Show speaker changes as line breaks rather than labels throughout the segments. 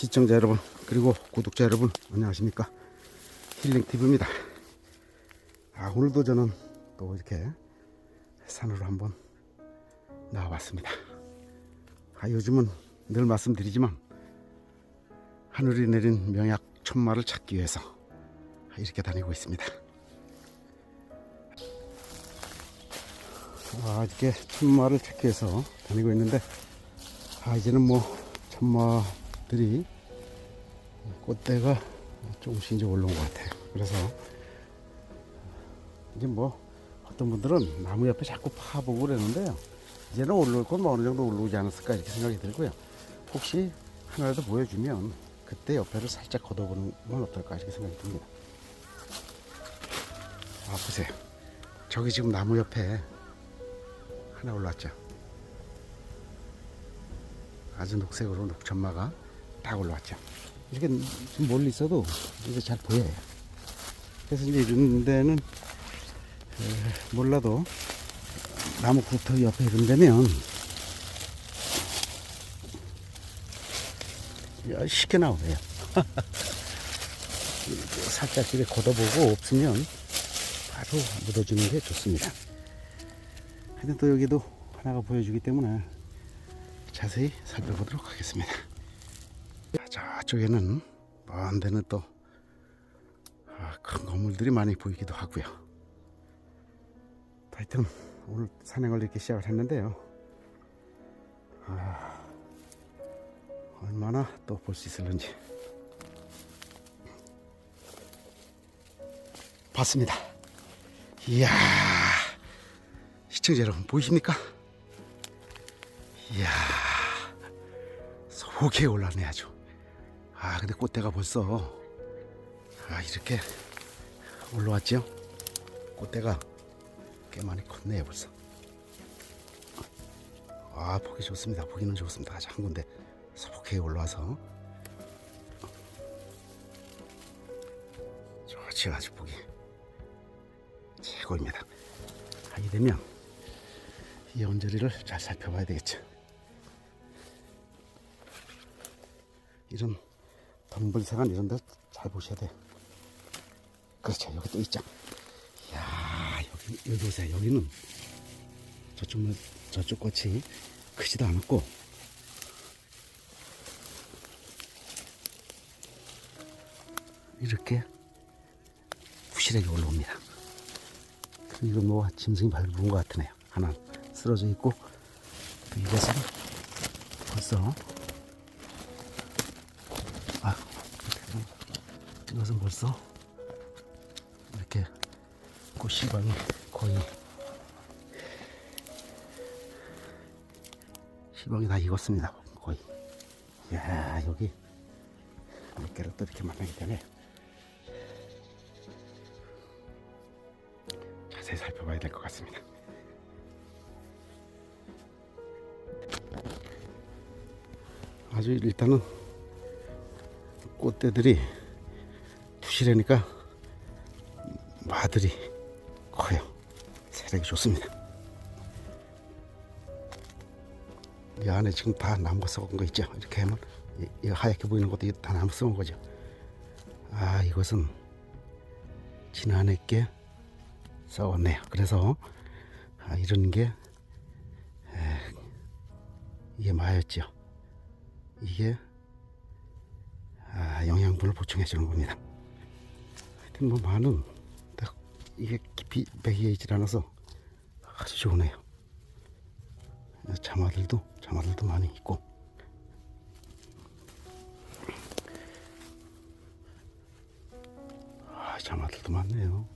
시청자 여러분 그리고 구독자 여러분 안녕하십니까? 힐링TV입니다. 아 오늘도 저는 또 이렇게 산으로 한번 나와봤습니다. 아 요즘은 늘 말씀드리지만 하늘이 내린 명약 천마를 찾기 위해서 이렇게 다니고 있습니다. 아 이렇게 천마를 찾기 위해서 다니고 있는데 아 이제는 뭐 천마 들이 꽃대가 조금씩 이제 올라온 것 같아요. 그래서 이제 뭐 어떤 분들은 나무 옆에 자꾸 파보고 그러는데요. 이제는 올라올 건뭐 어느 정도 올라오지 않았을까 이렇게 생각이 들고요. 혹시 하나라도 보여주면 그때 옆에를 살짝 걷어보는 건 어떨까 이렇게 생각이 듭니다. 아 보세요. 저기 지금 나무 옆에 하나 올랐죠. 아주 녹색으로 녹천마가 딱 올라왔죠. 이렇게 좀 멀리 있어도 이게 잘 보여요. 그래서 이제 이런 데는 에, 몰라도 나무 구터 옆에 이런 데면 야, 쉽게 나오네요. 살짝 이렇게 걷어보고 없으면 바로 묻어주는 게 좋습니다. 하여튼 또 여기도 하나가 보여주기 때문에 자세히 살펴보도록 하겠습니다. 자, 저쪽에는 먼 데는 또 아, 큰 건물들이 많이 보이기도 하고요. 하여튼 오늘 산행을 이렇게 시작을 했는데요. 아, 얼마나 또 볼 수 있을는지 봤습니다. 이야, 시청자 여러분 보이십니까? 이야, 속에 올랐네 아주. 아, 근데 꽃대가 벌써 아 이렇게 올라왔죠? 꽃대가 꽤 많이 컸네요 벌써. 아 보기 좋습니다. 보기는 좋습니다. 아주 한 군데 소복하게 올라와서 좋지 아주 보기 최고입니다. 하게 되면 이 언저리를 잘 살펴봐야 되겠죠. 이런 덤불생한 이런 데 잘 보셔야 돼요. 그렇죠. 여기 또 있죠. 이야, 여기, 여기 보세요. 여기는 저쪽, 저쪽 꽃이 크지도 않았고, 이렇게 부실하게 올라옵니다. 이거 뭐 짐승이 밟은 것 같으네요. 하나 쓰러져 있고, 또 이것은 벌써 이것은 벌써 이렇게 꽃시방이 거의 시방이 다 익었습니다. 거의. 이야, 여기 몇 개를 또 이렇게 만나기 때문에 자세히 살펴봐야 될 것 같습니다. 아주 일단은 꽃대들이 부 실하니까 마들이 커요. 세력이 좋습니다. 이 안에 지금 다 나무가 썩은 거 있죠? 이렇게 하면 이, 이 하얗게 보이는 것도 다 나무 썩은 거죠. 아 이것은 지난해 께 썩었네요. 그래서 아, 이런 게 에, 이게 마였죠. 이게 아, 영양분을 보충해 주는 겁니다. 하여튼 뭐딱 이게 깊이 있질 않아서 아주 좋으네요. 자마들도 자마들도 많이 있고 아, 자마들도 많네요.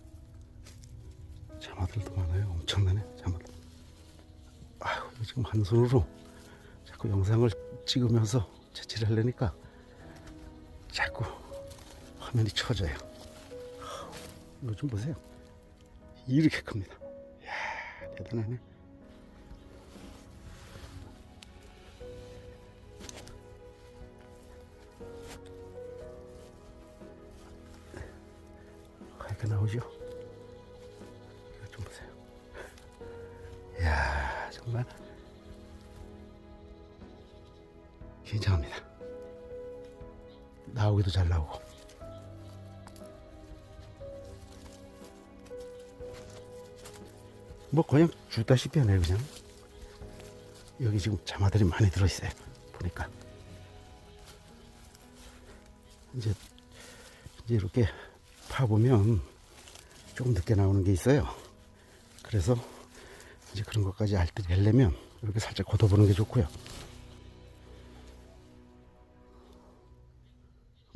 자마들도 많아요. 엄청나네 자마들. 아유 지금 한 손으로 자꾸 영상을 찍으면서 채취를 하려니까 자꾸 화면이 쳐져요. 이거 좀 보세요. 이렇게 큽니다. 이야, 대단하네. 이렇게 나오죠? 이거 좀 보세요. 이야, 정말 굉장합니다. 나오기도 잘 나오고. 뭐 그냥 주다시피 하네 그냥. 여기 지금 자마들이 많이 들어있어요. 보니까. 이제 이제 이렇게 파보면 조금 늦게 나오는 게 있어요. 그래서 이제 그런 것까지 알뜰히 하려면 이렇게 살짝 걷어보는 게 좋고요.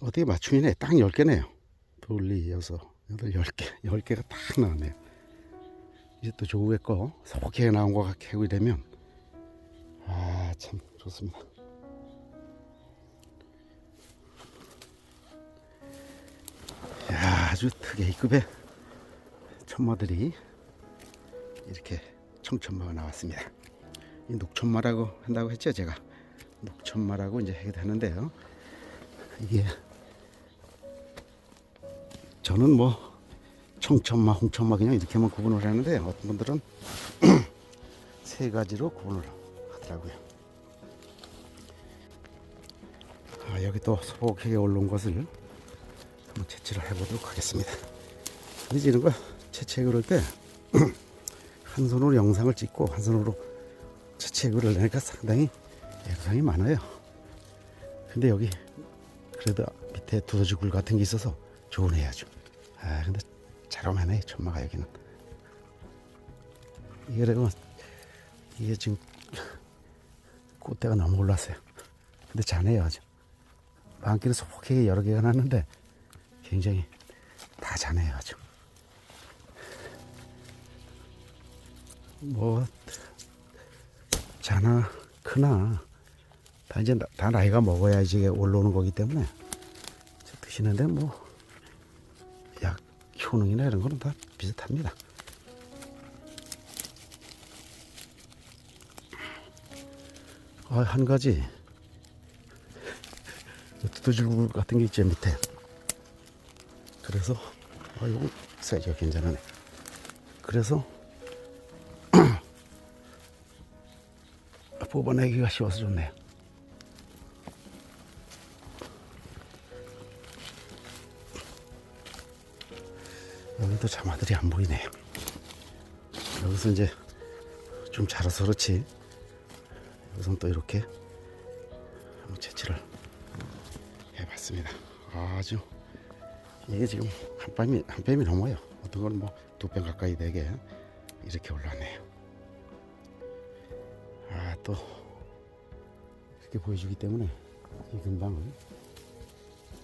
어떻게 맞춤이네. 딱 10개네요. 둘리 여섯, 여덟, 10개. 10개가 딱 나왔네요. 이제 또 조우의 거 소복하게 나온 거 캐고 되면 아, 참 좋습니다. 야, 아주 특이급의 천마들이 이렇게 청천마가 나왔습니다. 이 녹천마라고 한다고 했죠, 제가. 녹천마라고 이제 하게 되는데요. 이게 저는 뭐 청천마, 홍천마 그냥 이렇게만 구분을 하는데 어떤 분들은 세 가지로 구분을 하더라고요. 아, 여기 또 소복하게 올라온 것을 한번 채취를 해보도록 하겠습니다. 근데 이런 거 채취해 그럴 때 한 손으로 영상을 찍고 한 손으로 채취해 그러려니까 상당히 애로사항이 많아요. 근데 여기 그래도 밑에 두더지 굴 같은 게 있어서 좋은 해야죠. 아 근데 잘 오면해 천마가 여기는. 그리고 이게 지금 꽃대가 너무 올랐어요. 근데 자네요 아주. 많기는 소복하게 여러 개가 났는데 굉장히 다 자네요 아주. 뭐 자나 크나 다 이제 나- 다 나이가 먹어야 이제 올라오는 거기 때문에. 드시는데 뭐약 효능이나 이런 거는 다 비슷합니다. 아, 한 가지 두더지굴 같은 게 있죠 밑에. 그래서 아 이거 사이즈가 괜찮네. 그래서 뽑아내기가 쉬워서 좋네요. 여기도 자마들이 안 보이네요. 여기서 이제 좀 자라서 그렇지. 여기서는 또 이렇게 한번 채취를 해봤습니다. 아주 이게 지금 한 뺨이 한 뺨이 넘어요. 어떤 건 뭐 두 뺨 가까이 되게 이렇게 올라왔네요. 아 또 이렇게 보여주기 때문에 이 근방을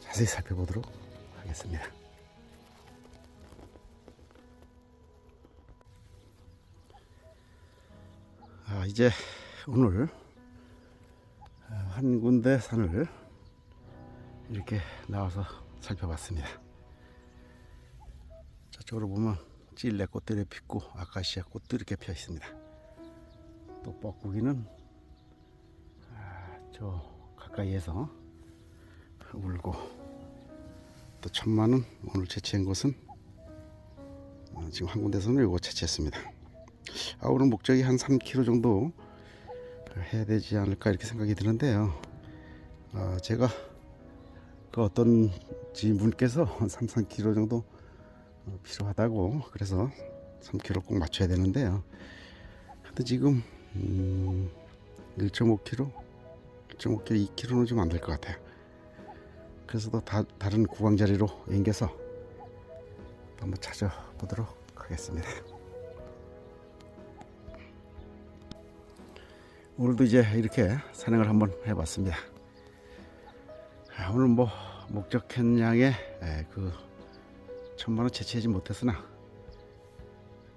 자세히 살펴보도록 하겠습니다. 아 이제 오늘 한 군데 산을 이렇게 나와서 살펴봤습니다. 저쪽으로 보면 찔레 꽃들이 피고 아카시아 꽃도 이렇게 피어 있습니다. 또 뻐꾸기는 아, 저 가까이에서 울고 또 천마는 오늘 채취한 곳은 어, 지금 한 군데서는 이거 채취했습니다. 아, 오늘 목적이 한 3km 정도 해야 되지 않을까 이렇게 생각이 드는데요. 어, 제가 그 어떤 지인분께서 한 3, 4km 정도 어, 필요하다고 그래서 3km 꼭 맞춰야 되는데요. 근데 지금 음, 1.5km, 1.5km, 2km는 좀 안 될 것 같아요. 그래서 또 다, 다른 구강 자리로 옮겨서 또 한번 찾아보도록 하겠습니다. 오늘도 이제 이렇게 산행을 한번 해봤습니다. 아, 오늘 뭐 목적한 양의 에, 그 천만 원 채취하지 못했으나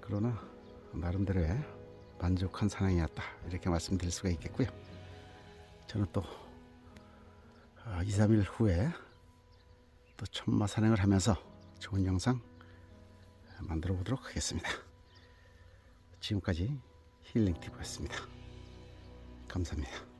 그러나 나름대로의 만족한 산행이었다 이렇게 말씀드릴 수가 있겠고요. 저는 또 아, 2, 3일 후에 또 천마 산행을 하면서 좋은 영상 만들어 보도록 하겠습니다. 지금까지 힐링 팁이었습니다. 감사합니다.